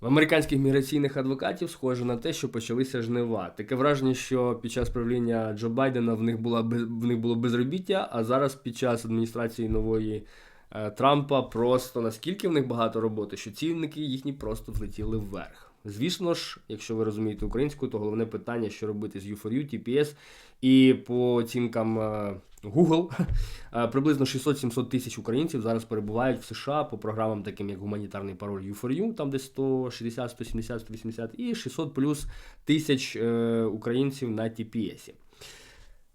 В американських міграційних адвокатів схоже на те, що почалися жнива. Таке враження, що під час правління Джо Байдена в них була в них було безробіття, а зараз під час адміністрації нової е, Трампа просто наскільки в них багато роботи, що цінники їхні просто взлетіли вверх. Звісно ж, якщо ви розумієте українську, то головне питання, що робити з U4U, TPS, і по оцінкам е, Google, е, приблизно 600-700 тисяч українців зараз перебувають в США по програмам, таким як гуманітарний пароль U4U, там десь 160, 170, 180, і 600 плюс тисяч е, українців на TPS.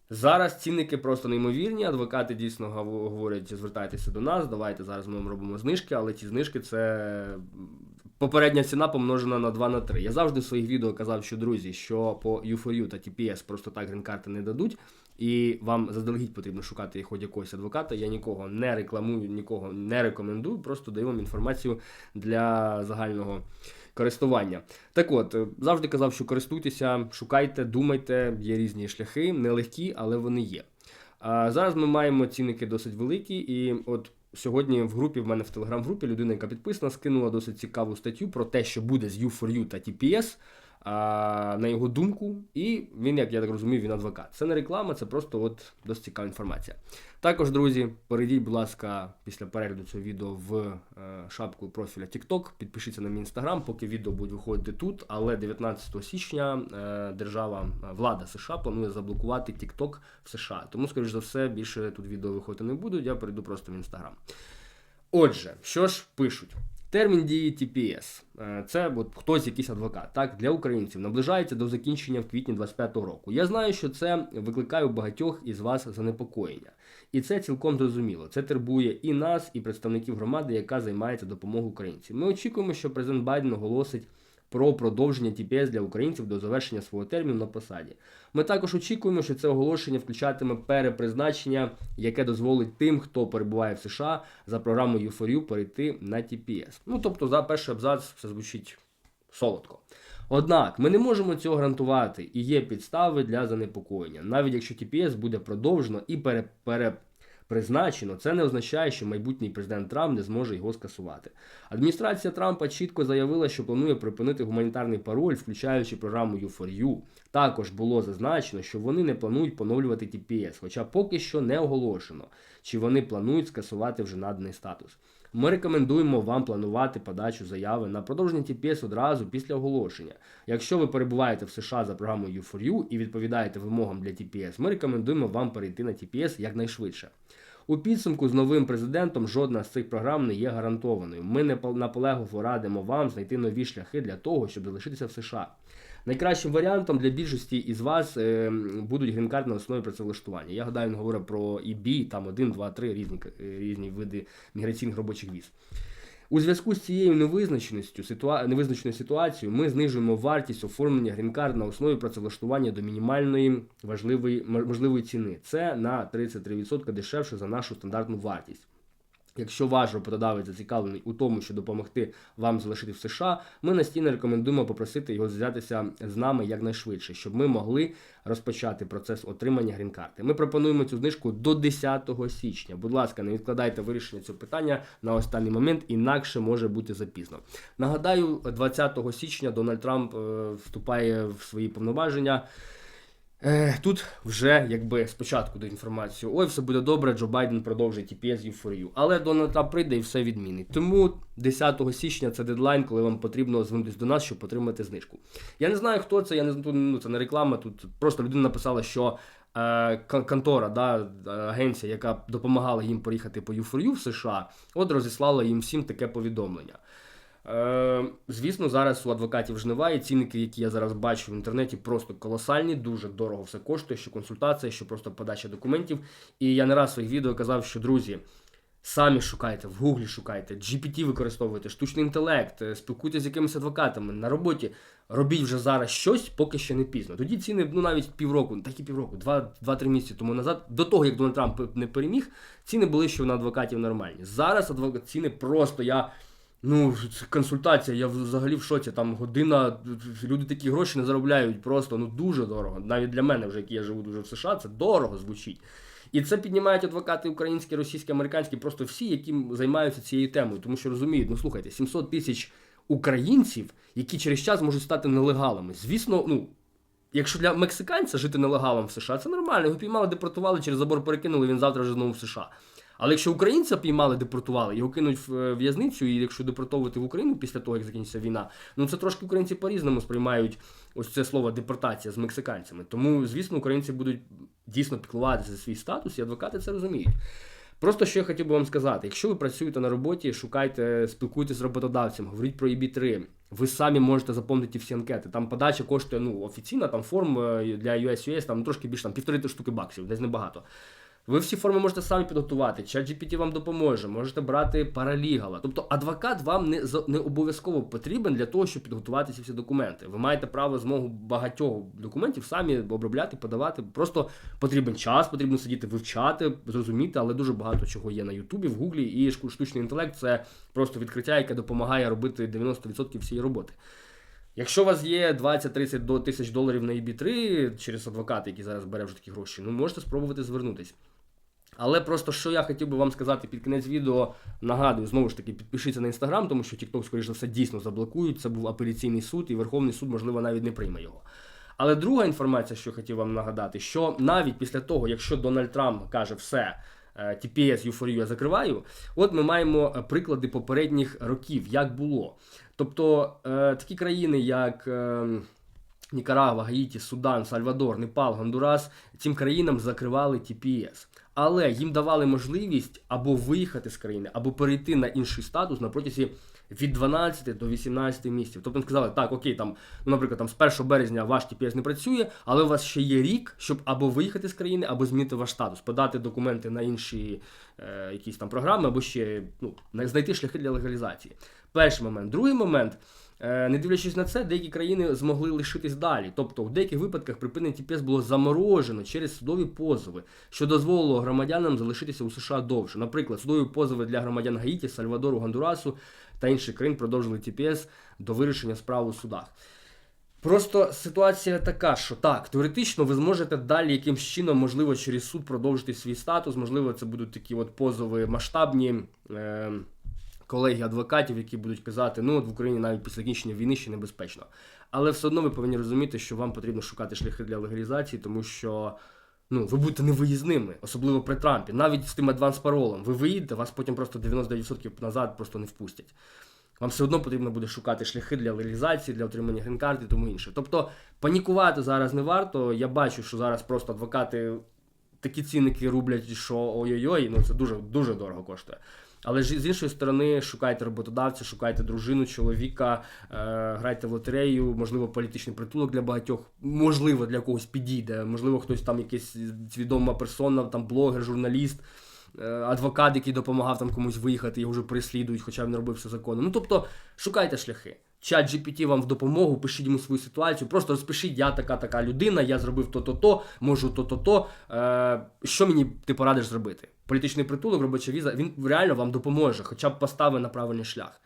Зараз цінники просто неймовірні. Адвокати дійсно говорять, звертайтеся до нас, давайте зараз ми вам робимо знижки, але ці знижки це попередня ціна помножена на 2 на 3. Я завжди в своїх відео казав, що друзі, що по U4U та TPS просто так грін-карти не дадуть, і вам заздалегідь потрібно шукати хоч якогось адвоката. Я нікого не рекламую, нікого не рекомендую, просто даю вам інформацію для загального користування. Так от, е, завжди казав, що користуйтеся, шукайте, думайте, є різні шляхи, нелегкі, але вони є. А зараз ми маємо цінники досить великі, і от сьогодні в групі, в мене в телеграм-групі, людина, яка підписана, скинула досить цікаву статтю про те, що буде з U4U та TPS. На його думку, і він, як я так розумію, він адвокат. Це не реклама, це просто от досить цікава інформація. Також, друзі, перейдіть, будь ласка, після перегляду цього відео в е, шапку профіля TikTok, підпишіться на мій інстаграм, поки відео будуть виходити тут. Але 19 січня е, держава, е, влада США планує заблокувати TikTok в США. Тому, скоріш за все, більше тут відео виходити не будуть. Я перейду просто в інстаграм. Отже, що ж пишуть? Термін дії TPS. Е, Це от хтось якийсь адвокат, так, для українців наближається до закінчення в квітні 25-го року. Я знаю, що це викликає у багатьох із вас занепокоєння. І це цілком зрозуміло. Це турбує і нас, і представників громади, яка займається допомогою українцям. Ми очікуємо, що президент Байден оголосить про продовження TPS для українців до завершення свого терміну на посаді. Ми також очікуємо, що це оголошення включатиме перепризначення, яке дозволить тим, хто перебуває в США за програмою U4U перейти на TPS. Ну тобто, за перший абзац все звучить солодко. Однак ми не можемо цього гарантувати, і є підстави для занепокоєння. Навіть якщо TPS буде продовжено і пере, перепризначено, це не означає, що майбутній президент Трамп не зможе його скасувати. Адміністрація Трампа чітко заявила, що планує припинити гуманітарний пароль, включаючи програму U4U. Також було зазначено, що вони не планують поновлювати TPS, хоча поки що не оголошено, чи вони планують скасувати вже наданий статус. Ми рекомендуємо вам планувати подачу заяви на продовження TPS одразу після оголошення. Якщо ви перебуваєте в США за програмою U4U і відповідаєте вимогам для TPS, ми рекомендуємо вам перейти на TPS якнайшвидше. У підсумку з новим президентом жодна з цих програм не є гарантованою. Ми не пол- наполегливо радимо вам знайти нові шляхи для того, щоб залишитися в США. Найкращим варіантом для більшості із вас е, будуть грін-карти на основі працевлаштування. Я гадаю, він говорив про EB, там 1, 2, 3 різні, е, різні види міграційних робочих віз. У зв'язку з цією невизначеністю ситуа... невизначеною ситуацією ми знижуємо вартість оформлення грін-карт на основі працевлаштування до мінімальної важливої можливої ціни. Це на 33% дешевше за нашу стандартну вартість. Якщо ваш роботодавець зацікавлений у тому, що допомогти вам залишити в США, ми настійно рекомендуємо попросити його зв'язатися з нами якнайшвидше, щоб ми могли розпочати процес отримання грін-карти. Ми пропонуємо цю знижку до 10 січня. Будь ласка, не відкладайте вирішення цього питання на останній момент, інакше може бути запізно. Нагадаю, 20 січня Дональд Трамп е, вступає в свої повноваження. Е, Тут вже якби спочатку до інформацію, ой, все буде добре, Джо Байден продовжить TPS U4U. Але Дональд Трамп прийде і все відмінить. Тому 10 січня це дедлайн, коли вам потрібно звернутися до нас, щоб отримати знижку. Я не знаю, хто це, я не ну, це не реклама. Тут просто людина написала, що е, контора, да, агенція, яка допомагала їм поїхати по U4U в США, от розіслала їм всім таке повідомлення. Е, звісно, зараз у адвокатів жнива і цінники, які я зараз бачу в інтернеті, просто колосальні, дуже дорого все коштує, що консультація, що просто подача документів. І я не раз в своїх відео казав, що друзі. Самі шукайте, в гуглі шукайте, GPT використовуйте, штучний інтелект, е, спілкуйтесь з якимись адвокатами на роботі. Робіть вже зараз щось, поки ще не пізно. Тоді ціни, ну навіть півроку, так і півроку, два- два-три місяці тому назад, до того як Дональд Трамп не переміг, ціни були ще на адвокатів нормальні. Зараз адвокат ціни просто я. Ну, консультація, я взагалі в шоці. Там година, люди такі гроші не заробляють просто ну дуже дорого. Навіть для мене, вже який я живу дуже в США, це дорого звучить. І це піднімають адвокати українські, російські, американські, просто всі, які займаються цією темою, тому що розуміють, ну слухайте, 700 тисяч українців, які через час можуть стати нелегалами. Звісно, ну. Якщо для мексиканця жити нелегалом в США, це нормально. Його піймали, депортували, через забор перекинули, він завтра вже знову в США. Але якщо українця піймали, депортували, його кинуть в е, в'язницю, і якщо депортовувати в Україну після того, як закінчиться війна, ну це трошки українці по-різному сприймають ось це слово депортація з мексиканцями. Тому, звісно, українці будуть дійсно піклуватися за свій статус, і адвокати це розуміють. Просто що я хотів би вам сказати: якщо ви працюєте на роботі, шукайте, спілкуйтесь з роботодавцем, говоріть про EB3, ви самі можете заповнити всі анкети. Там подача коштує ну, офіційна, там форм е, для US-US, там трошки більше там півтори штуки баксів, десь небагато. Ви всі форми можете самі підготувати, ChatGPT вам допоможе, можете брати паралігала. Тобто адвокат вам не, не обов'язково потрібен для того, щоб підготувати ці всі документи. Ви маєте право змогу багатьох документів самі обробляти, подавати. Просто потрібен час, потрібно сидіти, вивчати, зрозуміти, але дуже багато чого є на Ютубі, в Гуглі, і штучний інтелект це просто відкриття, яке допомагає робити 90% всієї роботи. Якщо у вас є 20-30 до тисяч доларів на EB3 через адвоката, який зараз бере вже такі гроші, ну можете спробувати звернутись. Але просто що я хотів би вам сказати під кінець відео, нагадую, знову ж таки, підпишіться на інстаграм, тому що TikTok, скоріш за все, дійсно заблокують. Це був апеляційний суд, і Верховний суд, можливо, навіть не прийме його. Але друга інформація, що хотів вам нагадати, що навіть після того, якщо Дональд Трамп каже все. е, TPS Юфорію я закриваю. От ми маємо е, приклади попередніх років, як було. Тобто е, такі країни, як е, Нікарагва, Гаїті, Судан, Сальвадор, Непал, Гондурас, цим країнам закривали TPS. Але їм давали можливість або виїхати з країни, або перейти на інший статус на протязі від 12 до 18 місяців. Тобто сказали, так, окей, там, ну, наприклад, там з 1 березня ваш TPS не працює, але у вас ще є рік, щоб або виїхати з країни, або змінити ваш статус, подати документи на інші е, якісь там програми, або ще ну, на- знайти шляхи для легалізації. Перший момент. Другий момент. Е, Не дивлячись на це, деякі країни змогли лишитись далі. Тобто, в деяких випадках припинення ТПС було заморожено через судові позови, що дозволило громадянам залишитися у США довше. Наприклад, судові позови для громадян Гаїті, Сальвадору, Гондурасу та інших країн продовжили ТПС до вирішення справ у судах. Просто ситуація така, що так, теоретично ви зможете далі якимсь чином, можливо, через суд продовжити свій статус, можливо, це будуть такі от позови масштабні. Е- колеги адвокатів, які будуть казати, ну от в Україні навіть після закінчення війни ще небезпечно. Але все одно ви повинні розуміти, що вам потрібно шукати шляхи для легалізації, тому що ну, ви будете невиїзними, особливо при Трампі. Навіть з тим адванс паролом. Ви виїдете, вас потім просто 99% назад просто не впустять. Вам все одно потрібно буде шукати шляхи для легалізації, для отримання грін-карти і тому інше. Тобто панікувати зараз не варто. Я бачу, що зараз просто адвокати такі цінники рублять, що ой-ой-ой, ну це дуже дуже дорого коштує. Але ж з іншої сторони, шукайте роботодавця, шукайте дружину, чоловіка, е, грайте в лотерею, можливо, політичний притулок для багатьох, можливо, для когось підійде, можливо, хтось там якийсь відома персона, там блогер, журналіст, е, адвокат, який допомагав там комусь виїхати, його вже переслідують, хоча він не робив все законно. Ну тобто, шукайте шляхи. Чат GPT вам в допомогу, пишіть йому свою ситуацію, просто розпишіть, я така така людина, я зробив то-то-то, можу то-то-то. Е, що мені ти порадиш зробити? Політичний притулок, робоча віза, він реально вам допоможе, хоча б поставить на правильний шлях.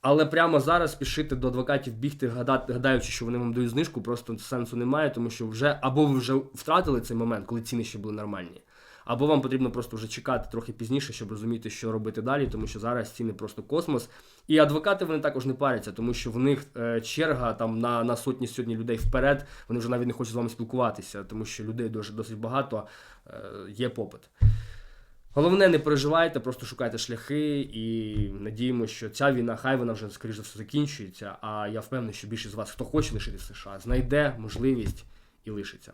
Але прямо зараз спішити до адвокатів бігти, гадати, гадаючи, що вони вам дають знижку, просто сенсу немає, тому що вже або ви вже втратили цей момент, коли ціни ще були нормальні, або вам потрібно просто вже чекати трохи пізніше, щоб розуміти, що робити далі, тому що зараз ціни просто космос. І адвокати вони також не паряться, тому що в них е, черга там на, на сотні сьогодні людей вперед. Вони вже навіть не хочуть з вами спілкуватися, тому що людей дуже досить багато, е, є попит. Головне, не переживайте, просто шукайте шляхи і надіємося, що ця війна, хай вона вже скоріш за все закінчується. А я впевнений, що більшість з вас, хто хоче лишити США, знайде можливість і лишиться.